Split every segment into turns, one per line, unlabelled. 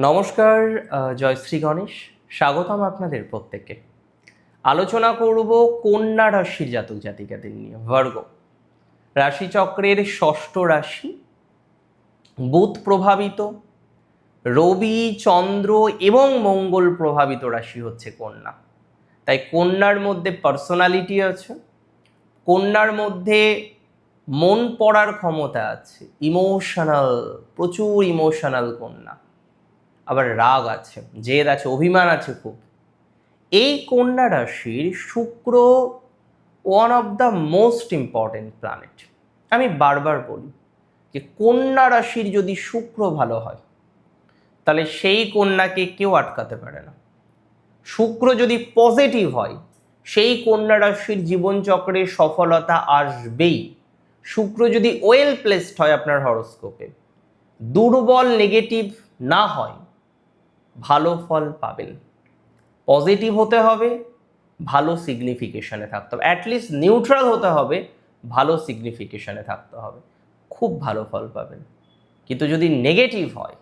নমস্কার জয়শ্রী গণেশ। স্বাগতম আপনাদের প্রত্যেককে। আলোচনা করব কন্যা রাশির জাতক জাতিকাদের নিয়ে। ভার্গ রাশিচক্রের ষষ্ঠ রাশি। বুধ প্রভাবিত, রবি, চন্দ্র এবং মঙ্গল প্রভাবিত রাশি হচ্ছে কন্যা। তাই কন্যার মধ্যে পার্সোনালিটি আছে, কন্যার মধ্যে মন পড়ার ক্ষমতা আছে। ইমোশনাল প্রচুর ইমোশনাল কন্যা। আবার রাগ আছে, জেদ আছে, অভিমান আছে খুব। এই কন্যা রাশির শুক্র one of the most important planet আমি বারবার বলি যে কন্যা রাশির যদি শুক্র ভালো হয়, তাহলে সেই কন্যাকে কেউ আটকাতে পারে না। শুক্র যদি পজিটিভ হয়, সেই কন্যা রাশির জীবনচক্রে সফলতা আসবেই। শুক্র যদি ওয়েল প্লেসড হয় আপনার হরস্কোপে দুর্বল নেগেটিভ না হয় ভালো ফল পাবেন। পজিটিভ হতে হবে, ভালো সিগনিফিকেশনে থাকতে হবে। অ্যাটলিস্ট নিউট্রাল হতে হবে, ভালো সিগনিফিকেশনে থাকতে হবে। খুব ভালো ফল পাবেন। কিন্তু যদি নেগেটিভ হয়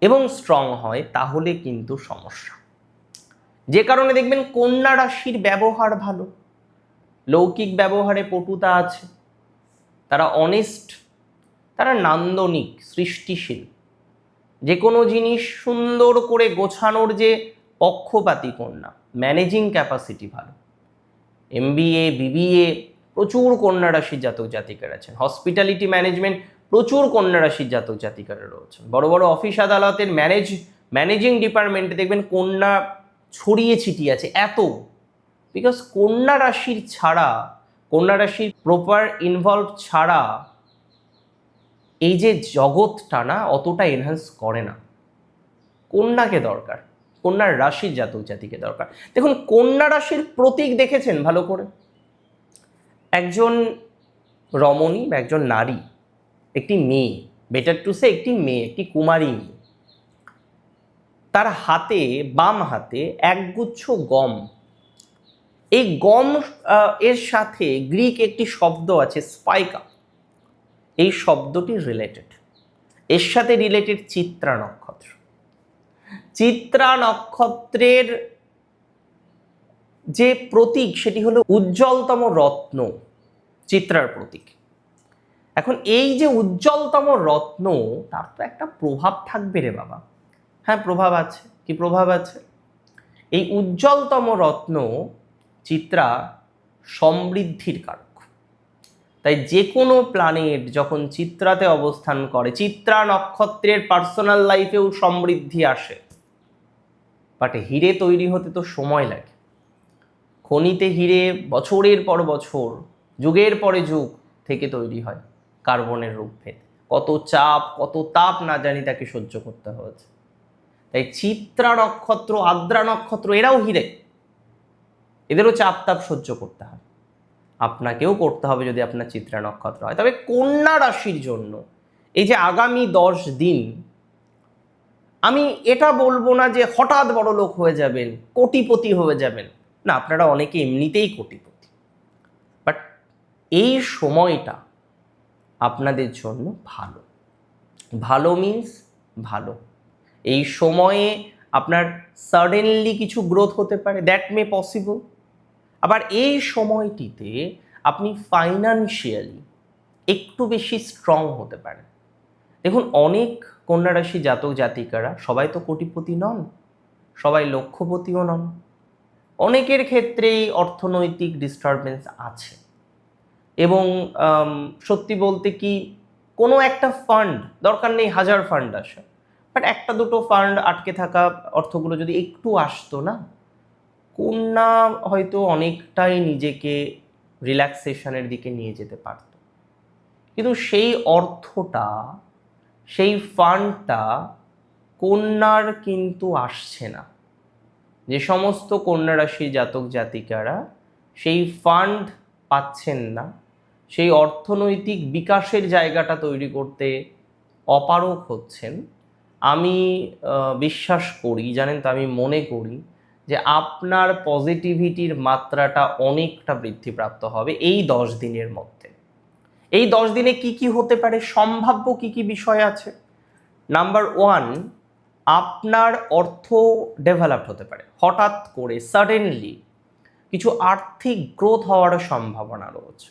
এবং স্ট্রং হয়, তাহলে কিন্তু সমস্যা। যে কারণে দেখবেন কন্যা রাশির ব্যবহার ভালো। লৌকিক ব্যবহারে পটুতা আছে। তারা অনেস্ট তারা নান্দনিক, সৃষ্টিশীল। যে কোনো জিনিস সুন্দর করে গোছানোর যে পক্ষপাতী কন্যা ম্যানেজিং ক্যাপাসিটি ভালো। এমবিএ বিবিএ প্রচুর কন্যা রাশির জাতক জাতিকার আছেন। হসপিটালিটি ম্যানেজমেন্ট প্রচুর কন্যা রাশির জাতক জাতিকারা রয়েছেন। বড় বড় অফিস আদালতের ম্যানেজ ম্যানেজিং ডিপার্টমেন্টে দেখবেন কন্যা ছড়িয়ে ছিটিয়ে আছে এত। বিকজ কন্যা রাশির ছাড়া, কন্যা রাশির প্রপার ইনভলভ ছাড়া এই যে জগৎটা না, অতটা এনহান্স করে না। কন্যাকে দরকার, কন্যার রাশির জাতক জাতিকে দরকার। দেখুন, কন্যা রাশির প্রতীক দেখেছেন ভালো করে। একজন রমণী বা একজন নারী, একটি মেয়ে বেটার টু সে একটি মেয়ে, একটি কুমারী মেয়ে, তার হাতে, বাম হাতে একগুচ্ছ গম। এই গম এর সাথে গ্রিক একটি শব্দ আছে স্পাইকা এই শব্দটি রিলেটেড এর সাথে রিলেটেড চিত্রা নক্ষত্র। চিত্রা নক্ষত্রের যে প্রতীক, সেটি হলো উজ্জ্বলতম রত্ন, চিত্রার প্রতীক। এখন এই যে উজ্জ্বলতম রত্ন, তার তো একটা প্রভাব থাকবে রে বাবা। হ্যাঁ প্রভাব আছে। কি প্রভাব আছে? এই উজ্জ্বলতম রত্ন, চিত্রা সমৃদ্ধির কারক। তাই যে কোনো প্ল্যানেট যখন চিত্রাতে অবস্থান করে, চিত্রা নক্ষত্রের পার্সোনাল লাইফেও সমৃদ্ধি আসে। বাট হিরে তৈরি হতে তো সময় লাগে। খনিতে হিরে বছরের পর বছর, যুগের পরে যুগ থেকে তৈরি হয় কার্বনের রূপভেদ। কত চাপ, কত তাপ না জানি তাকে সহ্য করতে হয়েছে। তাই চিত্রা নক্ষত্র, আদ্রা নক্ষত্র, এরাও হিরে। এদেরও চাপ তাপ সহ্য করতে হয়। আপনাকেও করতে হবে যদি আপনার চিত্রা নক্ষত্র হয়। তবে কন্যা রাশির জন্য এই যে আগামী দশ দিন, আমি এটা বলব না যে হঠাৎ বড় লোক হয়ে যাবেন, কোটিপতি হয়ে যাবেন। না, আপনারা অনেকে এমনিতেই কোটিপতি। বাট এই সময়টা আপনাদের জন্য ভালো। ভালো মিন্স ভালো। এই সময়ে আপনার সাডেনলি কিছু গ্রোথ হতে পারে। দ্যাট মে পসিবল আবার এই সময়টিতে আপনি ফাইনান্সিয়ালি একটু বেশি স্ট্রং হতে পারেন। দেখুন, অনেক কন্যা রাশি জাতক জাতিকারা সবাই তো কোটিপতি নন, সবাই লক্ষ্যপতিও নন। অনেকের ক্ষেত্রেই অর্থনৈতিক ডিস্টারবেন্স আছে। এবং সত্যি বলতে কি, কোনো একটা ফান্ড দরকার নেই হাজার ফান্ড আসে বাট একটা দুটো ফান্ড আটকে থাকা অর্থগুলো যদি একটু আসতো না কন্যা হয়তো অনেকটাই নিজেকে রিল্যাক্সেশনের দিকে নিয়ে যেতে পারত। কিন্তু সেই অর্থটা, সেই ফান্ডটা কন্যার কিন্তু আসছে না। যে সমস্ত কন্যা রাশির জাতক জাতিকারা সেই ফান্ড পাচ্ছেন না। সেই অর্থনৈতিক বিকাশের জায়গাটা তৈরি করতে অপারক হচ্ছেন। আমি বিশ্বাস করি, জানেন তো, আমি মনে করি যে আপনার পজিটিভিটির মাত্রাটা অনেকটা বৃদ্ধিপ্রাপ্ত হবে এই দশ দিনের মধ্যে। এই দশ দিনে কি কি হতে পারে? সম্ভাব্য কি কি বিষয় আছে? নাম্বার ওয়ান আপনার অর্থ ডেভেলপড হতে পারে। হঠাৎ করে সাডেনলি কিছু আর্থিক গ্রোথ হওয়ার সম্ভাবনা রয়েছে।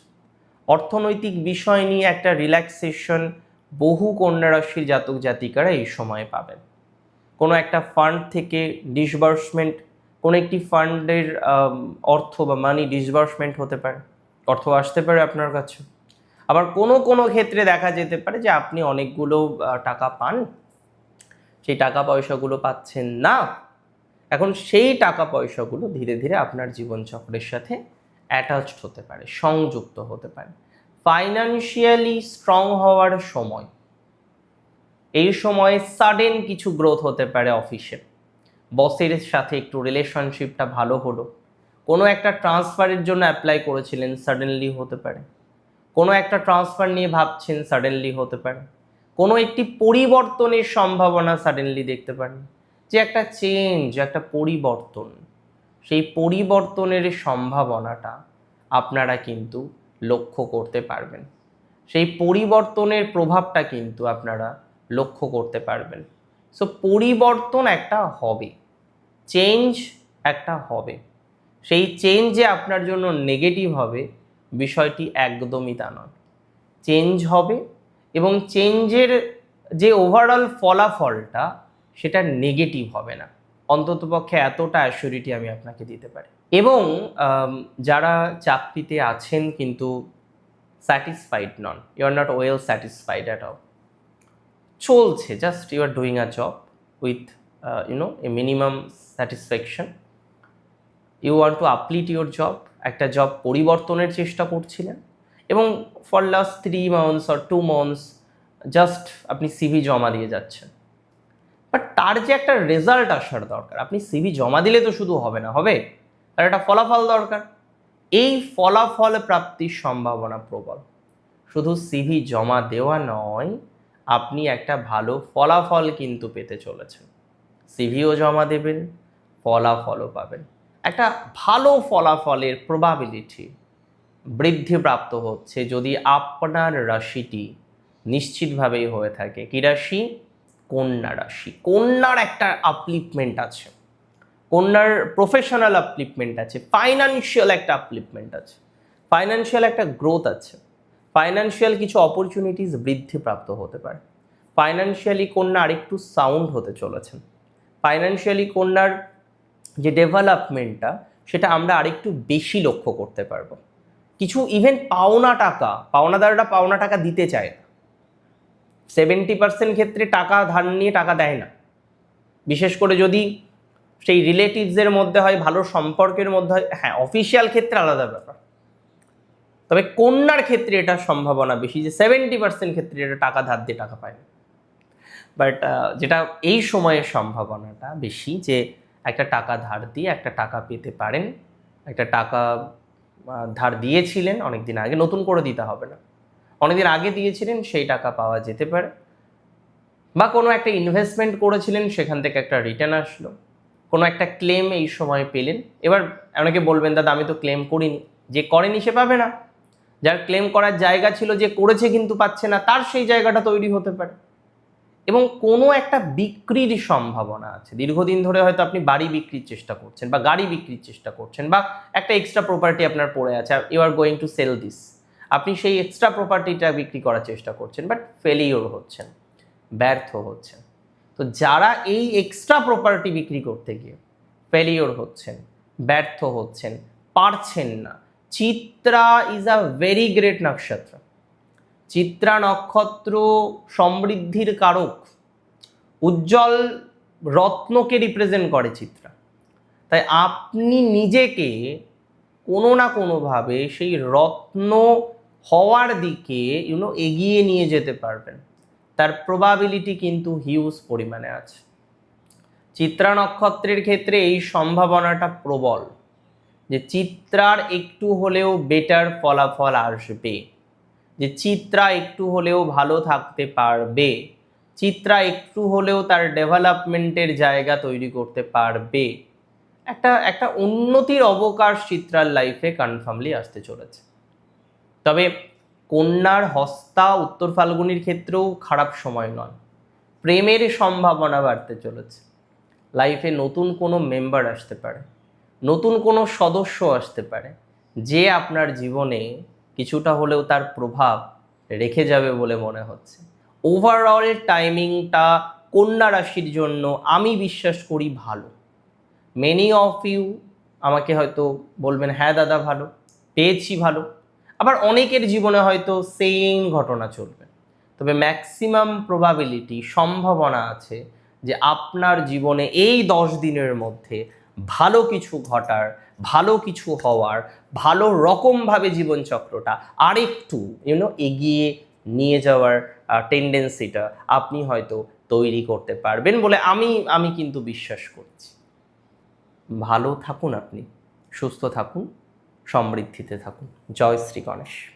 অর্থনৈতিক বিষয় নিয়ে একটা রিল্যাক্সেশন বহু কন্যা রাশির জাতক জাতিকারা এই সময়ে পাবেন। কোনো একটা ফান্ড থেকে ডিসবার্সমেন্ট কোনো একটি ফান্ডের অর্থ বা মানি ডিসবার্সমেন্ট হতে পারে, অর্থ আসতে পারে আপনার কাছে। আবার কোনো কোনো ক্ষেত্রে দেখা যেতে পারে যে আপনি অনেকগুলো টাকা পান, সেই টাকা পয়সাগুলো পাচ্ছেন না। এখন সেই টাকা পয়সাগুলো ধীরে ধীরে আপনার জীবনচক্রের সাথে অ্যাটাচড হতে পারে, সংযুক্ত হতে পারে। ফাইনান্সিয়ালি স্ট্রং হওয়ার সময়, এই সময়ে সাডেন কিছু গ্রোথ হতে পারে অফিসে বসের সাথে একটু রিলেশনশিপটা ভালো হলো। কোনো একটা ট্রান্সফারের জন্য অ্যাপ্লাই করেছিলেন সাডেনলি হতে পারে। কোনো একটা ট্রান্সফার নিয়ে ভাবছেন সাডেনলি হতে পারে। কোনো একটি পরিবর্তনের সম্ভাবনা সাডেনলি দেখতে পারেন। যে একটা চেঞ্জ একটা পরিবর্তন। সেই পরিবর্তনের সম্ভাবনাটা আপনারা কিন্তু লক্ষ্য করতে পারবেন। সেই পরিবর্তনের প্রভাবটা কিন্তু আপনারা লক্ষ্য করতে পারবেন। সো পরিবর্তন একটা হবে চেঞ্জ একটা হবে। সেই চেঞ্জ যে আপনার জন্য নেগেটিভ হবে, বিষয়টি একদমই তা নয়। চেঞ্জ হবে এবং চেঞ্জের যে ওভারঅল ফলাফলটা, সেটা নেগেটিভ হবে না। অন্ততপক্ষে এতটা অ্যাসিউরিটি আমি আপনাকে দিতে পারি। এবং যারা চাকরিতে আছেন কিন্তু satisfied non you are not well satisfied at all চলছে just you are doing a job with you know a minimum satisfaction you want to uplift your job একটা জব পরিবর্তনের চেষ্টা করছিলেন। এবং for last three months or two months just আপনি CV জমা দিয়ে যাচ্ছেন। বাট তার যে একটা রেজাল্ট আসার দরকার, আপনি সিভি জমা দিলে তো শুধু হবে না, হবে? তার একটা ফলাফল দরকার। এই ফলাফল প্রাপ্তির সম্ভাবনা প্রবল। শুধু সিভি জমা দেওয়া নয়, আপনি একটা ভালো ফলাফল কিন্তু পেতে চলেছেন। সিভিও জমা দেবেন, ফলাফলও পাবেন। একটা ভালো ফলাফলের প্রবাবিলিটি বৃদ্ধিপ্রাপ্ত হচ্ছে যদি আপনার রাশিটি নিশ্চিতভাবেই হয়ে থাকে। কি রাশি? কন্যা রাশি। কন্যার একটা আপলিপমেন্ট আছে। কন্যার প্রফেশনাল আপলিপমেন্ট আছে ফাইনান্সিয়াল একটা আপলিপমেন্ট আছে। ফাইনান্সিয়াল একটা গ্রোথ আছে। ফাইনান্সিয়াল কিছু অপরচুনিটিস বৃদ্ধিপ্রাপ্ত হতে পারে। ফাইনান্সিয়ালি কন্যা আরেকটু সাউন্ড হতে চলেছেন। ফাইনান্সিয়ালি কন্যার যে ডেভেলপমেন্টটা সেটা আমরা আরেকটু বেশি লক্ষ্য করতে পারব। কিছু ইভেন পাওনা টাকা পাওনা পাওনাদাররা পাওনা টাকা দিতে চায় না। সেভেন্টি পার্সেন্ট ক্ষেত্রে টাকা ধার নিয়ে টাকা দেয় না। বিশেষ করে যদি সেই রিলেটিভসের মধ্যে হয়, ভালো সম্পর্কের মধ্যে হয় হ্যাঁ অফিসিয়াল ক্ষেত্রে আলাদা ব্যাপার। তবে কন্যার ক্ষেত্রে এটা সম্ভাবনা বেশি যে সেভেন্টি পার্সেন্ট ক্ষেত্রে এটা টাকা ধার দিয়ে টাকা পায় না। বাট যেটা এই সময়ের সম্ভাবনাটা বেশি যে একটা টাকা ধার দিয়ে একটা টাকা পেতে পারেন, একটা টাকা ধার দিয়েছিলেন অনেক দিন আগে, নতুন করে দিতে হবে না। অনেকদিন আগে দিয়েছিলেন, সেই টাকা পাওয়া যেতে পারে। বা কোনো একটা ইনভেস্টমেন্ট করেছিলেন, সেখান থেকে একটা রিটার্ন আসলো। কোনো একটা ক্লেম এই সময় পেলেন। এবার অনেকে বলবেন, দাদা, আমি তো ক্লেম করিনি। যে করেনি সে পাবে না। যার ক্লেম করার জায়গা ছিল, যে করেছে কিন্তু পাচ্ছে না, তার সেই জায়গাটা তৈরি হতে পারে। এবং কোনো একটা বিক্রির সম্ভাবনা আছে। দীর্ঘদিন ধরে হয়তো আপনি বাড়ি বিক্রির চেষ্টা করছেন বা গাড়ি বিক্রির চেষ্টা করছেন বা একটা এক্সট্রা প্রপার্টি আপনার পড়ে আছে আর you are going to sell this আপনি সেই এক্সট্রা প্রপার্টিটা বিক্রি করার চেষ্টা করছেন বাট ফেলিওর হচ্ছেন, ব্যর্থ হচ্ছেন। তো যারা এই এক্সট্রা প্রপার্টি বিক্রি করতে গিয়ে ফেলিওর হচ্ছেন, ব্যর্থ হচ্ছেন, পারছেন না, Chitra is a very great নক্ষত্র। চিত্রা নক্ষত্র সমৃদ্ধির কারক, উজ্জ্বল রত্নকে রিপ্রেজেন্ট করে চিত্রা। তাই আপনি নিজেকে কোনো না কোনোভাবে সেই রত্ন হওয়ার দিকে ইউনো এগিয়ে নিয়ে যেতে পারবেন। তার প্রবাবিলিটি কিন্তু হিউজ পরিমাণে আছে। চিত্রা নক্ষত্রের ক্ষেত্রে এই সম্ভাবনাটা প্রবল, যে চিত্রার একটু হলেও বেটার ফলাফল আসবে। যে চিত্রা একটু হলেও ভালো থাকতে পারবে, চিত্রা একটু হলেও তার ডেভেলপমেন্টের জায়গা তৈরি করতে পারবে। একটা একটা উন্নতির অবকাশ চিত্রার লাইফে কনফার্মলি আসতে চলেছে। তবে কন্যার হস্তা উত্তর ফাল্গুনির ক্ষেত্রেও খারাপ সময় নয়। প্রেমের সম্ভাবনা বাড়তে চলেছে। লাইফে নতুন কোনো মেম্বার আসতে পারে, নতুন কোনো সদস্য আসতে পারে, যে আপনার জীবনে কিছুটা হলেও তার প্রভাব রেখে যাবে বলে মনে হচ্ছে। ওভারঅল টাইমিংটা কন্যা রাশির জন্য আমি বিশ্বাস করি ভালো। মেনি অফ ইউ আমাকে হয়তো বলবেন হ্যাঁ দাদা, ভালো। পেয়েছি ভালো। আবার অনেকের জীবনে হয়তো সেম ঘটনা চলবে। তবে ম্যাক্সিমাম প্রবাবিলিটি সম্ভাবনা আছে যে আপনার জীবনে এই দশ দিনের মধ্যে ভালো কিছু ঘটার, ভালো কিছু হওয়ার, ভালো রকমভাবে জীবনচক্রটা আরেকটু ইউনো এগিয়ে নিয়ে যাওয়ার টেন্ডেন্সিটা আপনি হয়তো তৈরি করতে পারবেন বলে আমি আমি কিন্তু বিশ্বাস করছি। ভালো থাকুন আপনি, সুস্থ থাকুন, সমৃদ্ধিতে থাকুন। জয় শ্রী গণেশ।